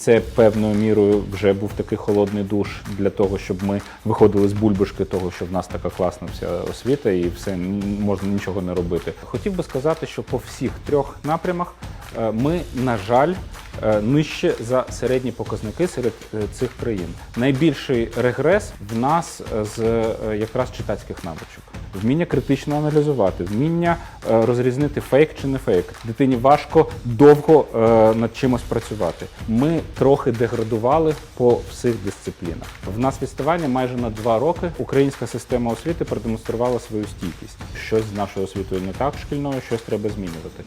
Це певною мірою вже був такий холодний душ для того, щоб ми виходили з бульбашки того, що в нас така класна вся освіта і все можна нічого не робити. Хотів би сказати, що по всіх трьох напрямах е, ми, на жаль, е, нижче за середні показники серед е, цих країн. Найбільший регрес в нас з якраз читацьких навичок. Вміння критично аналізувати, вміння е, розрізнити фейк чи не фейк. Дитині важко довго е, над чимось працювати. Ми трохи деградували по всіх дисциплінах. В нас відставання майже на два роки. Українська система освіти продемонструвала свою стійкість. Щось з нашою освітою не так шкільною, щось треба змінювати.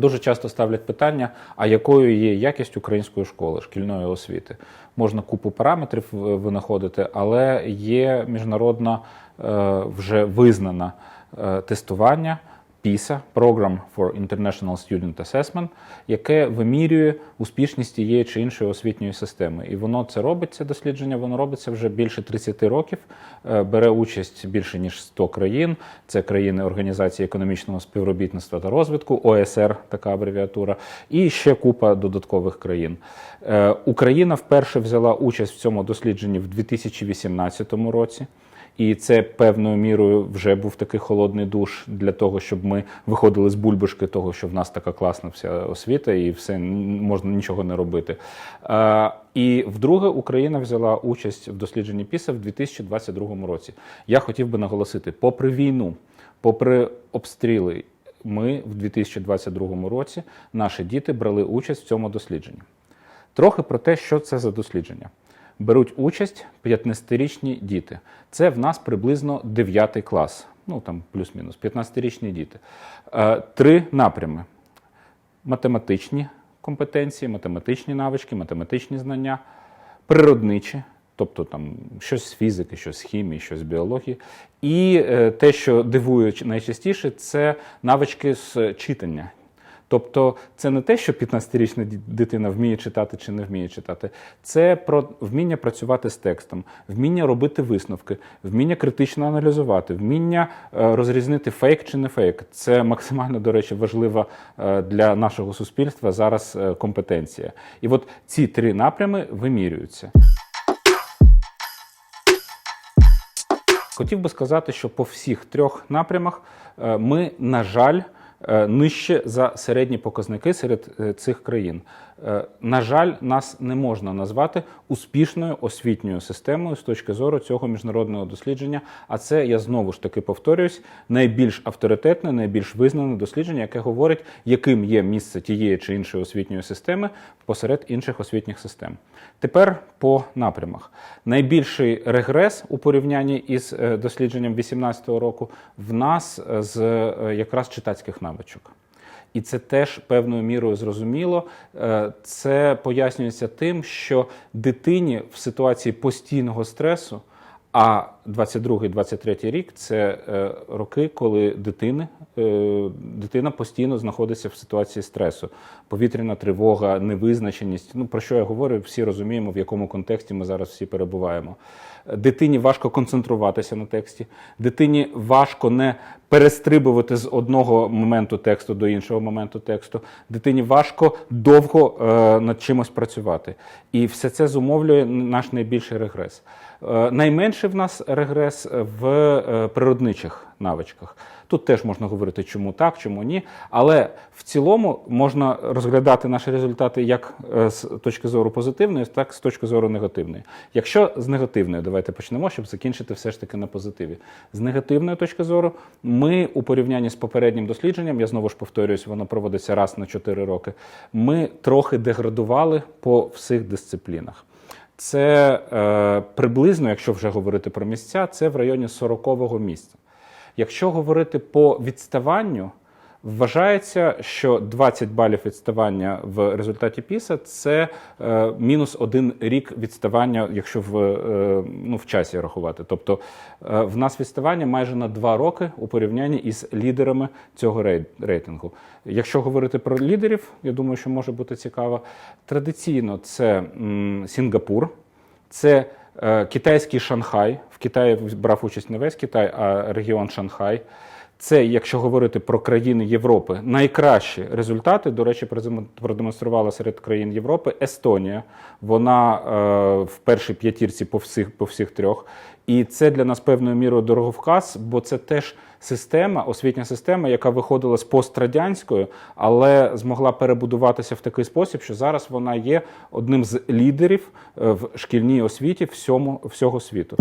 Дуже часто ставлять питання: а якою є якість української школи, шкільної освіти? Можна купу параметрів винаходити, але є міжнародно е, вже визнана е, тестування PISA – Program for International Student Assessment, яке вимірює успішність тієї чи іншої освітньої системи. І воно це робить, це дослідження, воно робиться вже більше 30 років, е, бере участь більше ніж 100 країн. Це країни Організації економічного співробітництва та розвитку, ОСР, така абревіатура, і ще купа додаткових країн. Е, Україна вперше взяла участь в цьому дослідженні в 2018 році. І це певною мірою вже був такий холодний душ для того, щоб ми виходили з бульбашки того, що в нас така класна вся освіта, і все можна нічого не робити. Е, і вдруге Україна взяла участь в дослідженні ПІСА в 2022 році. Я хотів би наголосити, попри війну, попри обстріли, ми в 2022 році наші діти брали участь в цьому дослідженні. Трохи про те, що це за дослідження. Беруть участь 15-річні діти. Це в нас приблизно 9 клас, ну там плюс-мінус, 15-річні діти. Е, Три напрями: математичні компетенції, математичні навички, математичні знання, природничі, тобто там щось з фізики, щось з хімії, щось з біології. І е, те, що дивує найчастіше, це навички з читання. Тобто це не те, що 15-річна дитина вміє читати чи не вміє читати, це про вміння працювати з текстом, вміння робити висновки, вміння критично аналізувати, вміння е, розрізнити фейк чи не фейк. Це максимально, до речі, важлива е, для нашого суспільства зараз е, компетенція. І от ці три напрями вимірюються. Хотів би сказати, що по всіх трьох напрямах ми, на жаль, нижче за середні показники серед е, цих країн. Е, На жаль, нас не можна назвати успішною освітньою системою з точки зору цього міжнародного дослідження. А це я знову ж таки повторююсь, найбільш авторитетне, найбільш визнане дослідження, яке говорить, яким є місце тієї чи іншої освітньої системи посеред інших освітніх систем. Тепер по напрямах. Найбільший регрес у порівнянні із е, дослідженням 2018 року в нас е, з якраз читацьких навичок. І це теж певною мірою зрозуміло. Е, Це пояснюється тим, що дитині в ситуації постійного стресу, а 22-23 рік це е, роки, коли дитини, е, дитина постійно знаходиться в ситуації стресу. Повітряна тривога, невизначеність. Ну про що я говорю, всі розуміємо, в якому контексті ми зараз всі перебуваємо. Дитині важко концентруватися на тексті, дитині важко не перестрибувати з одного моменту тексту до іншого моменту тексту. Дитині важко довго е, над чимось працювати. І все це зумовлює наш найбільший регрес. Е, найменший в нас регрес в е, природничих навичках. Тут теж можна говорити, чому так, чому ні. Але в цілому можна розглядати наші результати як е, з точки зору позитивної, так і з точки зору негативної. Якщо з негативної, давайте почнемо, щоб закінчити все ж таки на позитиві. З негативної точки зору, ми у порівнянні з попереднім дослідженням, я знову ж повторююсь, воно проводиться раз на 4 роки. Ми трохи деградували по всіх дисциплінах. Це е, приблизно, якщо вже говорити про місця, це в районі 40-го місця. Якщо говорити по відставанню, вважається, що 20 балів відставання в результаті ПІСа це е, мінус один рік відставання, якщо в, е, ну, в часі рахувати. Тобто е, в нас відставання майже на 2 роки у порівнянні із лідерами цього рейтингу. Якщо говорити про лідерів, я думаю, що може бути цікаво. Традиційно це м, Сінгапур, це е, китайський Шанхай. В Китаї брав участь не весь Китай, а регіон Шанхай. Це, якщо говорити про країни Європи, найкращі результати, до речі, продемонструвала серед країн Європи Естонія. Вона е, в першій п'ятірці по всіх, по всіх трьох. І це для нас певною мірою дороговказ, бо це теж система, освітня система, яка виходила з пострадянської, але змогла перебудуватися в такий спосіб, що зараз вона є одним з лідерів е, в шкільній освіті всьому, всього світу.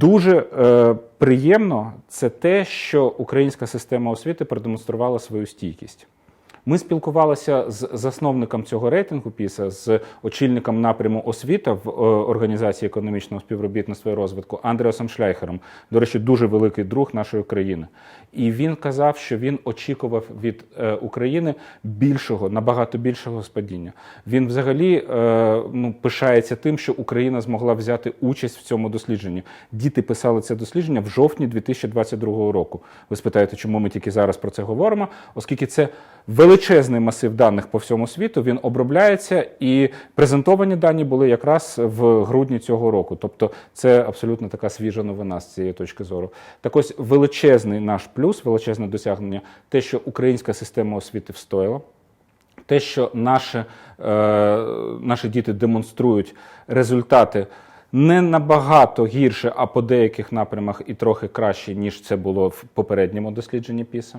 Дуже е, приємно це те, що українська система освіти продемонструвала свою стійкість. Ми спілкувалися з засновником цього рейтингу ПІСА, з очільником напряму освіта в е, Організації економічного співробітництва і розвитку Андреасом Шляйхером. До речі, дуже великий друг нашої країни. І він казав, що він очікував від е, України більшого, набагато більшого спадіння. Він взагалі е, ну, пишається тим, що Україна змогла взяти участь в цьому дослідженні. Діти писали це дослідження в жовтні 2022 року. Ви спитаєте, чому ми тільки зараз про це говоримо? Оскільки це величезний масив даних по всьому світу, він обробляється, і презентовані дані були якраз в грудні цього року. Тобто, це абсолютно така свіжа новина з цієї точки зору. Так ось величезний наш плюс, величезне досягнення, те, що українська система освіти встояла. Те, що наші, е, наші діти демонструють результати не набагато гірше, а по деяких напрямах і трохи краще, ніж це було в попередньому дослідженні ПІСА.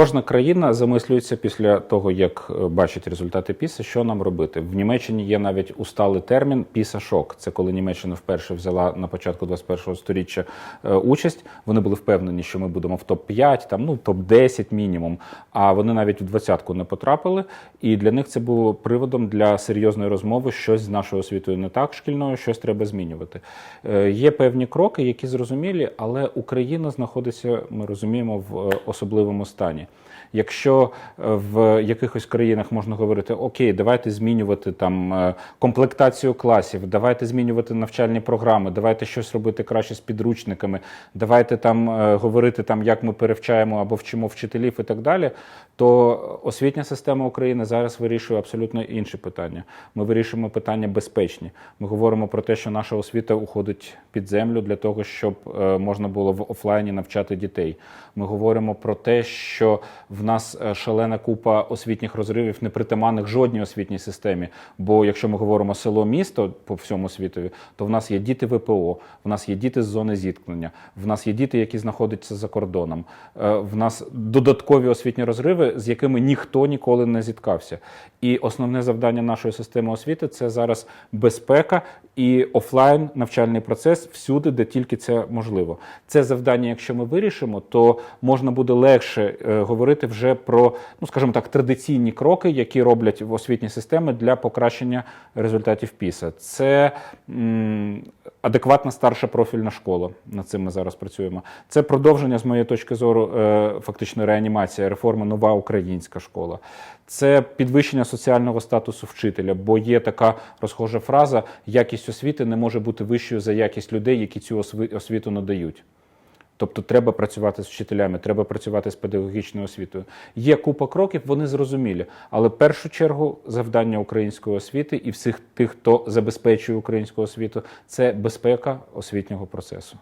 Кожна країна замислюється після того, як е, бачить результати ПІСа, що нам робити. В Німеччині є навіть усталий термін піса-шок. Це коли Німеччина вперше взяла на початку 21-го сторіччя е, участь. Вони були впевнені, що ми будемо в топ-5, там ну топ-10 мінімум. А вони навіть в двадцятку не потрапили. І для них це було приводом для серйозної розмови. Щось з нашою освітою не так шкільною, щось треба змінювати. Е, Є певні кроки, які зрозумілі, але Україна знаходиться, ми розуміємо, в особливому стані. Якщо е, в якихось країнах можна говорити, окей, давайте змінювати там е, комплектацію класів, давайте змінювати навчальні програми, давайте щось робити краще з підручниками, давайте там е, говорити, там, як ми перевчаємо або вчимо вчителів і так далі, то освітня система України зараз вирішує абсолютно інші питання. Ми вирішуємо питання безпечні. Ми говоримо про те, що наша освіта уходить під землю для того, щоб можна було в офлайні навчати дітей. Ми говоримо про те, що в нас е, шалена купа освітніх розривів, непритаманних жодній освітній системі. Бо якщо ми говоримо село-місто по всьому світові, то в нас є діти ВПО, в нас є діти з зони зіткнення, в нас є діти, які знаходяться за кордоном. Е, В нас додаткові освітні розриви, з якими ніхто ніколи не зіткався. І основне завдання нашої системи освіти це зараз безпека і офлайн навчальний процес всюди, де тільки це можливо. Це завдання, якщо ми вирішимо, то можна буде легше е, говорити вже про, ну скажімо так, традиційні кроки, які роблять в освітні системи для покращення результатів ПІСа. Це м, адекватна старша профільна школа. Над цим ми зараз працюємо. Це продовження, з моєї точки зору, е, фактично реанімація реформи нова українська школа. Це підвищення соціального статусу вчителя, бо є така розхожа фраза: якість освіти не може бути вищою за якість людей, які цю осві- освіту надають. Тобто треба працювати з вчителями, треба працювати з педагогічною освітою. Є купа кроків, вони зрозумілі. Але в першу чергу завдання української освіти і всіх тих, хто забезпечує українську освіту, це безпека освітнього процесу.